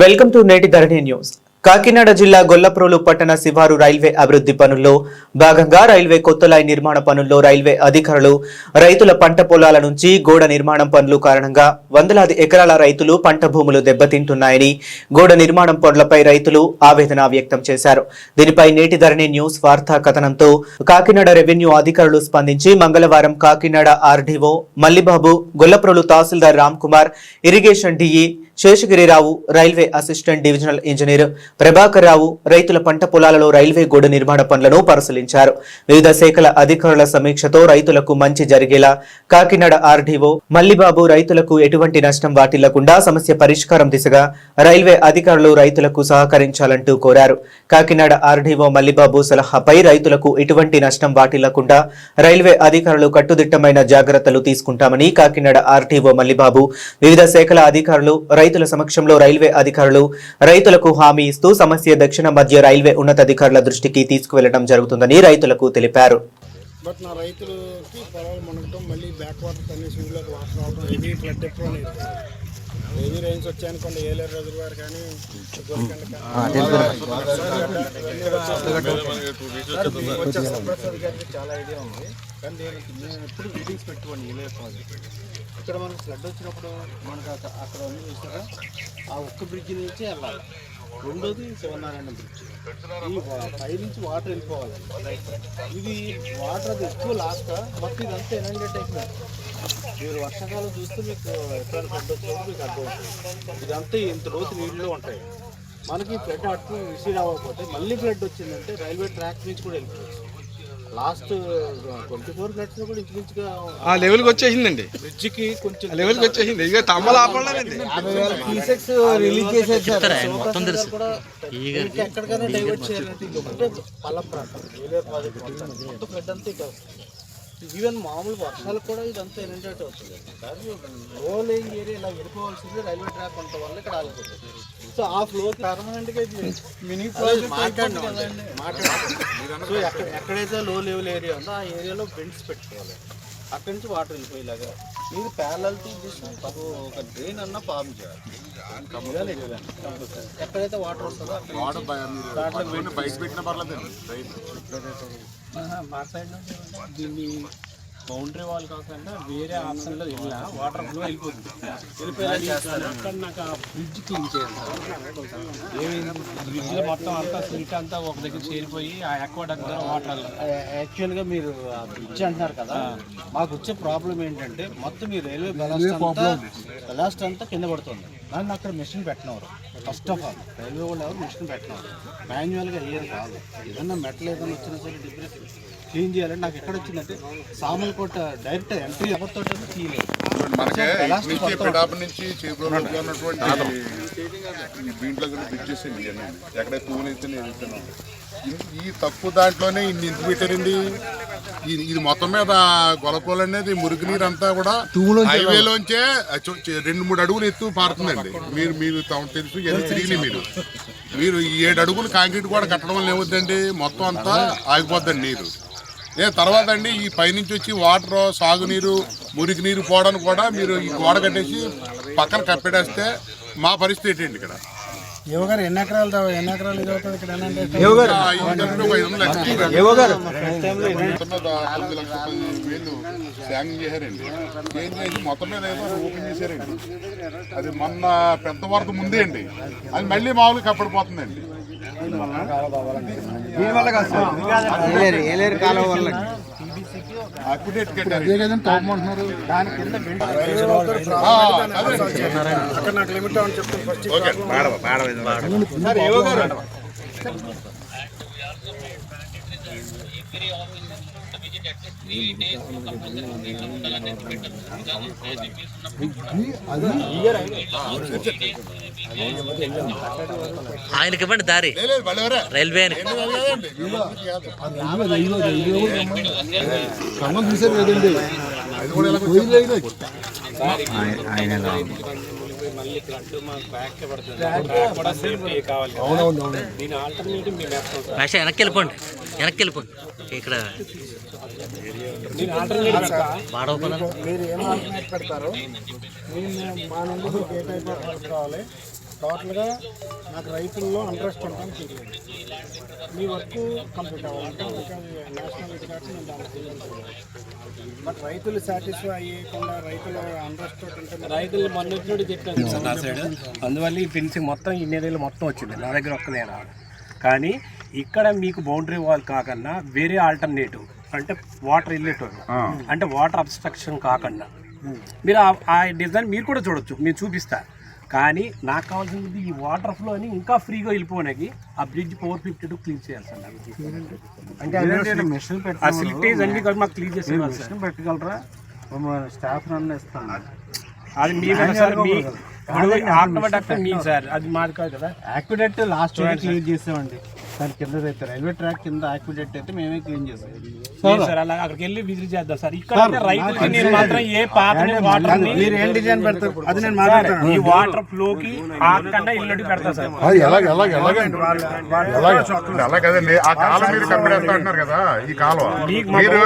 Welcome to నేటి ధరణి news. Kakinada జిల్లా గొల్లప్రోలు పట్టణ శివారు రైల్వే అభివృద్ధి పనుల్లో భాగంగా రైల్వే కొత్త లైన్ నిర్మాణ పనుల్లో రైల్వే అధికారులు రైతుల పంట పొలాల నుంచి గోడ నిర్మాణం పనులు కారణంగా వందలాది ఎకరాల రైతులు పంట భూములు దెబ్బతింటున్నాయని గోడ నిర్మాణం పనులపై రైతులు ఆవేదన వ్యక్తం చేశారు. దీనిపై నేటి ధరణి న్యూస్ వార్తా కథనంతో కాకినాడ రెవెన్యూ అధికారులు స్పందించి మంగళవారం కాకినాడ ఆర్డీఓ మల్లిబాబు గొల్లప్రోలు తహసీల్దార్ Ram Kumar irrigation DE Seshagirirao railway assistant divisional engineer Prabhakar Rao రైతుల పంట పొలాలలో రైల్వే గోడ నిర్మాణ పనులను పరిశీలించారు. వివిధ శాఖల అధికారుల సమీక్షతో రైతులకు మంచి జరిగేలా కాకినాడ ఆర్డీఓ మల్లిబాబు రైతులకు ఎటువంటి నష్టం వాటిల్లకుండా సమస్య పరిష్కారం దిశగా రైల్వే అధికారులు రైతులకు సహకరించాలంటూ కోరారు. కాకినాడ ఆర్డీఓ మల్లిబాబు సలహాపై రైతులకు ఎటువంటి నష్టం వాటిల్లకుండా రైల్వే అధికారులు కట్టుదిట్టమైన జాగ్రత్తలు తీసుకుంటామని కాకినాడ ఆర్డీఓ మల్లిబాబు వివిధ శాఖల అధికారులు రైతుల సమక్షంలో రైల్వే అధికారులు రైతులకు హామీ ఇస్తూ సమస్య దక్షిణ మధ్య రైల్వే ఉన్నతాధికారుల దృష్టికి తీసుకువెళ్ళడం జరుగుతుందని రైతులకు తెలిపారు. బట్ నా రైతులకి పొలాలు మునగటం మళ్ళీ బ్యాక్ వాటర్ అన్ని స్విమ్లోకి వాటర్ రావడం హెవీ ఫ్లడ్ ఎప్పుడు హెవీ రైన్స్ వచ్చాయనుకోండి ఏలేరు రిజర్వాయర్ కానీ చాలా ఐడియా ఉంది. కానీ దీనికి మేము ఎప్పుడు మీటింగ్స్ పెట్టుకోండి ఇలే ప్రాజెక్ట్ ఇక్కడ మనకు ఫ్లడ్ వచ్చినప్పుడు మనకు అక్కడ ఉంది చూసారా? ఆ ఒక్క బ్రిడ్జ్ నుంచి వెళ్ళాలి. రెండోది శివనారాయణ బ్రిడ్జ్ ఈ పై నుంచి వాటర్ వెళ్ళిపోవాలి. ఇది వాటర్ అది ఎక్కువ లాస్ట్ మొత్తం ఇదంతా ఎనంగేట్ అయిపోయింది మీరు వర్షాకాలం చూస్తే మీకు ఎక్కడ ఫ్లడ్ వచ్చినప్పుడు మీకు అర్థమవుతుంది ఇదంతా ఇంత రోజు నీళ్ళు ఉంటాయి. మనకి ఫ్లడ్ అటు విసిడ్ అవ్వకపోతే మళ్ళీ ఫ్లడ్ వచ్చిందంటే రైల్వే ట్రాక్ నుంచి కూడా వెళ్ళిపోవచ్చు. లాస్ట్ ట్వంటీ ఫోర్ ఫ్లడ్స్ కూడా ఇంచుమించుగా ఆ లెవెల్కి వచ్చేసిందండి. బ్రిడ్జికి కొంచెం ఆ లెవెల్కి వచ్చేసింది. ఇక తమ్మలు ఆపలేదండి రిలీజ్ చేసేసారు మొత్తం తెలుసు. ఎక్కడికైనా డైవర్ట్ చేయాలంటే పల్ల ప్రాంతం. ప్రాజెక్ట్ మొత్తం ఈవెన్ మామూలు వర్షాలు కూడా ఇదంతా ఎనిటేట్ అవుతుంది. కానీ లో లేయింగ్ ఏరియా ఇలా వెళ్ళిపోవాల్సింది రైల్వే ట్రాక్ ఉండటం వల్ల ఇక్కడ ఆగిపోతుంది. సో ఆ ఫ్లో పర్మనెంట్గా ఇది మినీ ప్రాజెక్ట్ మాట్లాడండి సో ఎక్కడ ఎక్కడైతే లో లెవెల్ ఏరియా ఉందో ఆ ఏరియాలో బెండ్స్ పెట్టుకోవాలి. అక్కడి నుంచి వాటర్ వెళ్ళిపోయేలాగా మీరు ప్యారల్ తీసుకుని ఒక డ్రైన్ అన్న ఫామ్ చేయాలి. ఎక్కడైతే వాటర్ వస్తుందో దాంట్లో బయట పెట్టిన ఆహా, మా సైడ్ దీన్ని బౌండరీ వాల్ కాకుండా వేరే ఆప్షన్లో వెళ్ళా. వాటర్ ఫ్లో వెళ్ళిపోతుంది. వెళ్ళిపోయేలా చేస్తారు? అక్కడ నాకు ఆ బ్రిడ్జ్ క్లీన్ చేయాలి మొత్తం అంతా సిల్ట్ అంతా ఒక దగ్గర చేరిపోయి ఆ ఎక్కువ దగ్గర వాటర్ యాక్చువల్గా మీరు ఆ బ్రిడ్జ్ అంటున్నారు కదా మాకు వచ్చే ప్రాబ్లం ఏంటంటే మొత్తం ఈ రైల్వే బెలాస్ట్ అంతా బెలాస్ట్ అంతా కింద పడుతుంది. దాన్ని అక్కడ మిషన్ పెట్టినవారు. ఫస్ట్ ఆఫ్ ఆల్ రైల్వే వాళ్ళు ఎవరు మిషన్ పెట్టినవారు. మాన్యువల్గా అయ్యేది కాదు. ఏదన్నా మెటల్ ఏదైనా వచ్చినా సరే డిబ్రెస్ క్లీన్ చేయాలంటే నాకు ఎక్కడ వచ్చిందంటే సామలకోట డైరెక్ట్ ఎంట్రీ ఎవరితో తీయలేదు నుంచి ఈ దీంట్లో కూడా బ్రిడ్జెస్ అండి ఇవన్నీ. ఎక్కడైతే పువ్వులు అయితే నేను వెళ్తున్నాను ఈ తక్కువ దాంట్లోనే ఇన్ని ఇంత పెట్టారండి ఇది మొత్తం మీద గొలపోలు అనేది మురుగునీరు అంతా కూడా హైవేలోంచే రెండు మూడు అడుగులు ఎత్తు పారుతుందండి. మీరు మీరు తెలుసు ఎన్ని తిరిగినాయి మీరు. మీరు ఈ ఏడు అడుగులు కాంక్రీట్ కూడా కట్టడం వల్ల ఏమవుద్దండి మొత్తం అంతా ఆగిపోద్దండి నీరు. ఏ తర్వాత అండి ఈ పైనుంచి వచ్చి వాటర్ సాగునీరు మురికి నీరు పోవడానికి కూడా మీరు ఈ గోడ కట్టేసి పక్కన కప్పెడేస్తే మా పరిస్థితి ఏంటి ఇక్కడ? యువగారు ఎన్ని ఎకరాలు ఎన్ని ఎకరాలు ఇది అవుతుంది ఇక్కడ? మొత్తం మీద తొమ్మిది లక్షల పదిహేను వేలు శాంక్షన్ చేశారండి. ఏం చేసి మొత్తం మీద ఏదో ఓపెన్ చేశారండి. అది మొన్న పెద్ద వరద ముందే అండి. అది మళ్ళీ మామూలుగా కప్పడిపోతుందండి. అక్యుడేట్ కట్టారు దాని కింద బెండ్ ఆ, అదే. అక్కడ నాకు లిమిట్ అని చెప్తాను ఫస్ట్ ఓకే ఆయనకి ఇవ్వండి దారి. రైల్వే భాష వెనక్కి వెళ్ళిపోండి వెనక్కి వెళ్ళిపోండి ఇక్కడ వాడవ టోటల్గా నాకు రైతుల్లో ఇంట్రెస్ట్ ఉంటాను తెలియదు మీ వర్క్ కంప్లీట్ అవ్వాలంటే ఇంకా నేషనల్ ఇది కాబట్టి నేను తెలియదు బట్ రైతులు సాటిస్ఫై అయ్యకుండా రైతుల ఇంట్రెస్ట్ ఉంటే రైతులు మొన్నటి చెప్పాను సార్ నా సైడ్ అందువల్ల ఈ ఫెన్సింగ్ మొత్తం ఇన్ని ఏరియాలు మొత్తం వచ్చింది. నా దగ్గర ఒక్కదే రాదు కానీ ఇక్కడ మీకు బౌండరీ వాల్ కాకుండా వేరే ఆల్టర్నేటివ్ అంటే వాటర్ వెళ్ళేటోళ్ళు అంటే వాటర్ అబ్స్ట్రక్షన్ కాకుండా మీరు ఆ- డిజైన్ మీరు కూడా చూడొచ్చు. మీరు చూపిస్తా. కానీ నాకు కావాల్సింది ఈ వాటర్ ఫ్లో అని ఇంకా ఫ్రీగా వెళ్ళిపోవడానికి ఆ bridge four fifty two clean చేయాలి సార్ నాకు. మిషన్ ఆ సిలిటీస్ అన్ని కూడా మాకు క్లీన్ చేసి. పెట్టగలరా? స్టాఫ్ నన్ను ఇస్తాను. అది మీ సార్ మీ ఆటోమేటిక్ మీ సార్ అది మాది కాదు కదా. యాక్విడెట్ లాస్ట్ క్లీన్ చేసామండి. దాని కింద రైల్వే ట్రాక్ కింద యాక్విడెట్ అయితే మేమే క్లీన్ చేసాం. సార్. అలా అక్కడికి వెళ్ళి విజిట్ చేద్దాం సార్. ఇక్కడ రైతులకి నేను మాత్రం ఏ పాత వాటర్ మీరు ఏం డిజైన్ పెడతారు? అది నేను మాట్లాడతాను. ఈ వాటర్ ఫ్లో కి ఆకుండా ఇల్లుకి పెడతా సార్. అది ఎలాగ ఎలాగ ఎలాగండి ఎలాగ? ఎలా కదండి? ఆ కాలం మీరు కంపెనీ అంటున్నారు కదా ఈ కాలువ. మీరు మీరు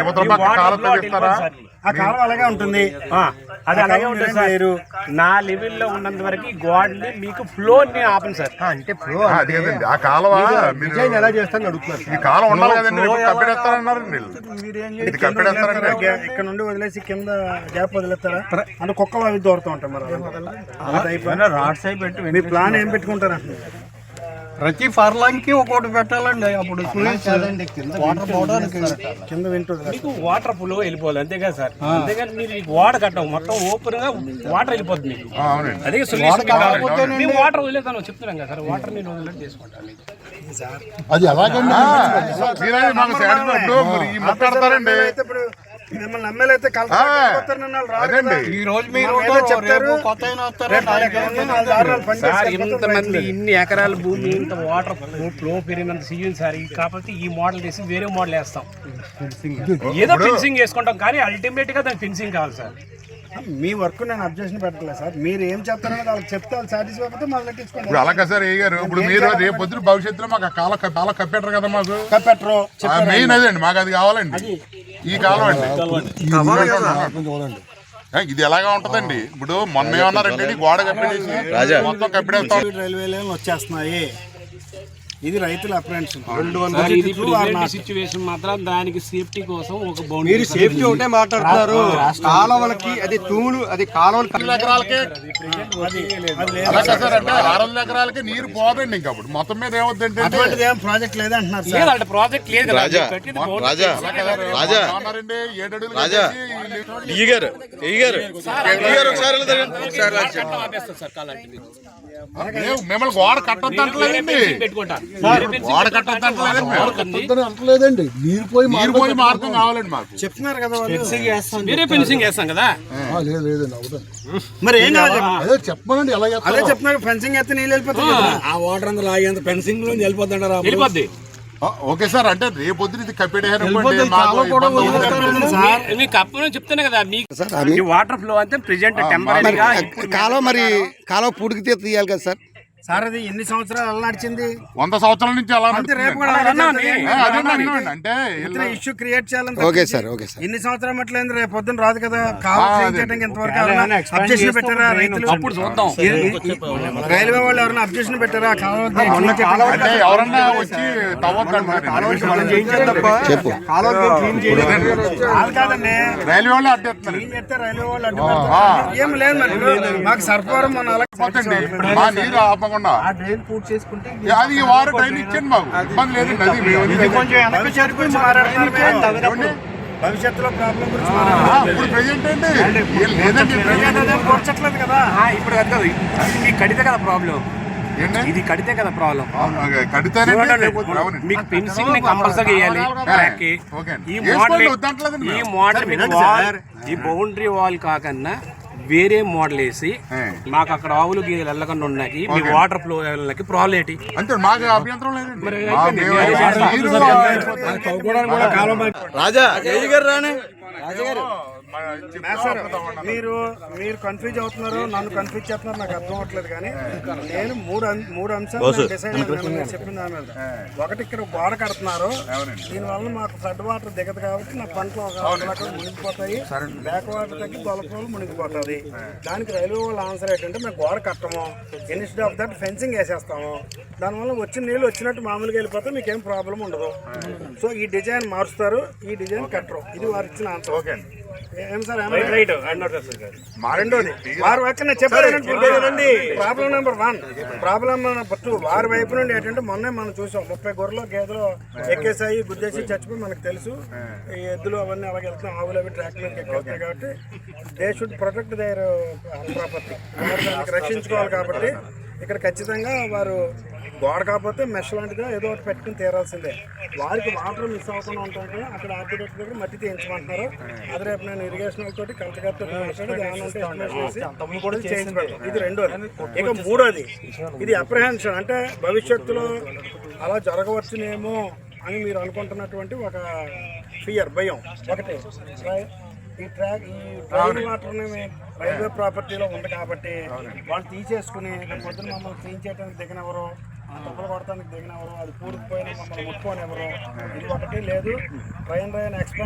యువతల పక్క ఫ్లో చెప్తారా. ఆ కాలం అలాగే ఉంటుంది. ఆ, అది అలాగే ఉంటుంది సార్. నా లెవెల్లో ఉన్నంత వరకు ఈ గోడని మీకు ఫ్లో ఆపను సార్. అంటే ఫ్లో ఆ, అది కదండి. ఆ కాలువ మీరు ఎలా చేస్తాను అడుగుతున్నారు ఈ కాలం ఉండాలి కదండి రేపు కప్పిడేస్తారన్నారు వీళ్ళు ఇది కప్పిడేస్తారండి ఇక్కడ నుండి వదిలేసి కింద గ్యాప్ వదిలేస్తారా? అంటే కుక్కలు అవి దూరుతూ ఉంటాయి మరి రాడ్ సైడ్ పెట్టి మీ ప్లాన్ ఏం పెట్టుకుంటారా ప్రతి ఫర్లాంగ్కి ఒక్కొక్కటి పెట్టాలండి అప్పుడు వాటర్ పోవడానికి కింద వింటుంది మీకు వాటర్ ఫ్లో వెళ్ళిపోవాలి అంతే కదా సార్ అంతేగాని మీరు ఈ వాటర్ కట్టవు మొత్తం ఓపెన్గా వాటర్ వెళ్ళిపోతుంది మీకు అదే సొల్యూషన్ మేము వాటర్ వదిలేదాను చెప్తున్నాం కదా సార్ వాటర్ నేను వదిలేదు చేసుకుంటాను అది ఎలాగండి మీరే ఈ మిమ్మల్ని నమ్మేలైతే అదండి. రోజు మీరు చెప్తారు. కొత్త సార్ ఇంతమంది ఇన్ని ఎకరాల భూమి ఇంత వాటర్ ఫ్లో పెరిగినంత సీజన్ సార్. కాకపోతే ఈ మోడల్ చేసి వేరే మోడల్ వేస్తాం. ఏదో ఫెన్సింగ్ వేసుకుంటాం కానీ అల్టిమేట్గా దానికి ఫెన్సింగ్ కావాలి సార్. మీ వర్క్ నేను అబ్జెక్షన్ పెట్టలేదు సార్. మీరు ఏం చెప్తారనేది వాళ్ళకి చెప్తే వాళ్ళు సాటిస్ఫై అయితే మొదలెట్టించుకోండి ఇప్పుడు అలాగే సార్ ఏ గారు ఇప్పుడు మీరు రేపు పొద్దున భవిష్యత్తులో మాకు ఆ కాల కాల కప్పెట్టరు కదా మాకు? పెట్టరు మెయిన్ అదండి మాకు అది కావాలండి. ఈ కాలం అండి. ఇది ఎలాగా ఉంటదండి? ఇప్పుడు మొన్న ఏమన్నారంటే ఈ గోడ కప్పెట్టేసి మొత్తం కప్పెడేస్తాం. రైల్వే లైన్ వచ్చేస్తున్నాయి. ఇది రైతుల ప్రెసెంట్ సిచ్యువేషన్ మాత్రం దానికి సేఫ్టీ కోసం ఒక బౌండరీ సేఫ్టీ ఉంటే మాట్లాడుతున్నారు. కాలువలకి అది తూములు అది కాలువలు ఎకరాలకే. అలాగే సార్ అంటే ఆరు వందల ఎకరాలకి నీరు పోదండి ఇంకా అప్పుడు. మొత్తం మీద ఏమవుతుందంటే ఏం ప్రాజెక్ట్ లేదంటున్నారు సార్. ప్రాజెక్ట్ లేదు మీరు. రాజా ఏడు అడుగులు కట్టేసి ఈగారు ఈగారు ఈగారు ఒకసారి మిమ్మల్ని గోడ కట్టొద్దు అంటలేదండి ఫెన్సింగ్ పెట్టుకుంటా గోడ కట్టొద్దు అంటలేదండి. నీరు పోయి నీరు పోయి మార్గం కావాలండి మాకు. చెప్తున్నారు కదా ఫెన్సింగ్ వేస్తాం కదా? ఆ, లేదు లేదండి అవుతుంది మరి ఏం కావాలి చెప్పండి. అదే చెప్పమనండి ఎలా అదే చెప్తున్నారు ఫెన్సింగ్ ఎత్తే నీళ్ళు వెళ్ళిపోతుంది కదా. ఆ వాటర్ అంతా లాగేంత ఫెన్సింగ్లో వెళ్ళిపోతుంటారా వెళ్ళిపోద్ది. ఓకే సార్ అంటే రేపు పొద్దున ఇది చెప్తానే కదా మీకు వాటర్ ఫ్లో అంటే ప్రెజెంట్ కాలువ మరి కాలువ పూడికి తీయాలి కదా సార్. సార్ అది ఎన్ని సంవత్సరాలు ఎలా నడిచింది? వంద సంవత్సరాల నుంచి అలా అంతే రేపు. కూడా. ఏ, అదే అన్నానండి. అంటే ఇలా- ఇష్యూ క్రియేట్ చేయాలని ఓకే తప్పించి సార్ ఓకే సార్. ఎన్ని సంవత్సరాలు అట్లయింది రేపు పొద్దున్న రాదు కదా. కావాలి క్లీన్ అదే. చేయడానికి ఇంతవరకు ఎవరైనా అబ్జెక్షన్ పెట్టారా? రైతులు? అప్పుడు చూద్దాం. రైల్వే వాళ్ళు ఎవరైనా అబ్జెక్షన్ పెట్టారా? అంటే ఎవరన్నా వచ్చి తవ్వద్దంటారు చెప్పు. కాదు కాదండి రైల్వే వాళ్ళు అడ్డేస్తున్నారు చేస్తే రైల్వే వాళ్ళు అడ్డు పెడతారు. ఏం లేదు మరి ఇప్పుడు మాకు సర్పవరం మన అలాగే పోతండి మా నీరు ఆపకుండా అది ఈ వారం టైం ఇచ్చాను మాకు. ఇబ్బంది? భవిష్యత్తులో ప్రాబ్లం ఇప్పుడు ప్రెజెంట్ లేదండి ప్రజెంట్ కూర్చట్లేదు కదా. ఇప్పుడు కాదు. అది మీకు కడితే కదా ప్రాబ్లం. ఏంటి? ఇది కడితే కదా ప్రాబ్లం. మీకు ఫెన్సింగ్ కంపల్సరీ వేయాలి. ఈ మోడల్ ఈ. మోడల్ ఈ బౌండరీ వాల్ కాకుండా వేరే మోడల్ వేసి. మాకు అక్కడ ఆవులు గీదలు వెళ్ళకుండా ఉన్నాయి మీ వాటర్ ఫ్లో వెళ్ళకి ప్రాబ్లం ఏంటి అంతే మాకు అభ్యంతరం రాజా రాని. సార్ మీరు మీరు కన్ఫ్యూజ్ అవుతున్నారు నన్ను కన్ఫ్యూజ్ చేస్తున్నారు నాకు అర్థం అవ్వట్లేదు కానీ నేను మూడు అం- మూడు అంశాలు నేను డిసైడ్ అయ్యాను చెప్పిన దాని మీద. ఒకటి ఇక్కడ గోడ కడుతున్నారు. దీనివల్ల మాకు ఫ్లడ్ వాటర్ దిగదు కాబట్టి నా పంటలు మునిగిపోతాయి. బ్యాక్ వాటర్ తగ్గి గొలపలు మునిగిపోతుంది దానికి రైల్వే వాళ్ళ ఆన్సర్ ఏంటంటే మేము గోడ కట్టము. ఇన్స్టెడ్ ఆఫ్ దట్ ఫెన్సింగ్ వేసేస్తాము. దానివల్ల వచ్చిన నీళ్ళు వచ్చినట్టు మామూలుగా వెళ్ళిపోతే మీకు ఏం ప్రాబ్లం ఉండదు సో ఈ డిజైన్ మారుస్తారు. ఈ డిజైన్ కట్టరు. ఇది వారు ఇచ్చిన ఆన్సర్ ఓకే ఏం రెండోది వారి problem number one problem number two వారి వైపు నుండి ఏంటంటే మొన్నే మనం చూసాం. ముప్పై గొర్రెలు గేదెలు ఎక్కేసాయి గుద్దేసి చచ్చిపోయి మనకు తెలుసు. ఈ ఎద్దులు అవన్నీ అలాగే వెళ్తున్నాయి. ఆవులు అవి ట్రాక్ మీద ఎక్కేస్తాయి కాబట్టి they should protect their property రక్షించుకోవాలి కాబట్టి ఇక్కడ ఖచ్చితంగా వారు గోడ కాకపోతే మెష్ లాంటిదో ఏదో ఒకటి పెట్టుకుని తీరాల్సిందే. వారికి వాటర్ మిస్ అవ్వకుండా ఉంటాయి అక్కడ ఆర్కిటెక్ట్ దగ్గర మట్టి తీయించమంటున్నారు. అది రేపు నేను ఇరిగేషన్ తోటి కలెక్టర్ ఇది రెండోది. ఇక మూడోది. ఇది అప్రహెన్షన్ అంటే భవిష్యత్తులో అలా జరగవచ్చునేమో అని మీరు అనుకుంటున్నటువంటి ఒక ఫియర్ భయం ఒకటి. ఈ ట్రాక్ ఈ డ్రైన్ వాటర్ రైల్వే ప్రాపర్టీలో ఉంది కాబట్టి వాళ్ళు తీసేసుకుని రేపు పొద్దున్న మమ్మల్ని క్లీన్ చేయడానికి దిగినెవరు తప్పులు కొడటానికి దిగినెవరు అది పూడిపోయిన మమ్మల్ని ముట్టుకోనివ్వరు ఇది ఒకటి లేదు. Train rain expand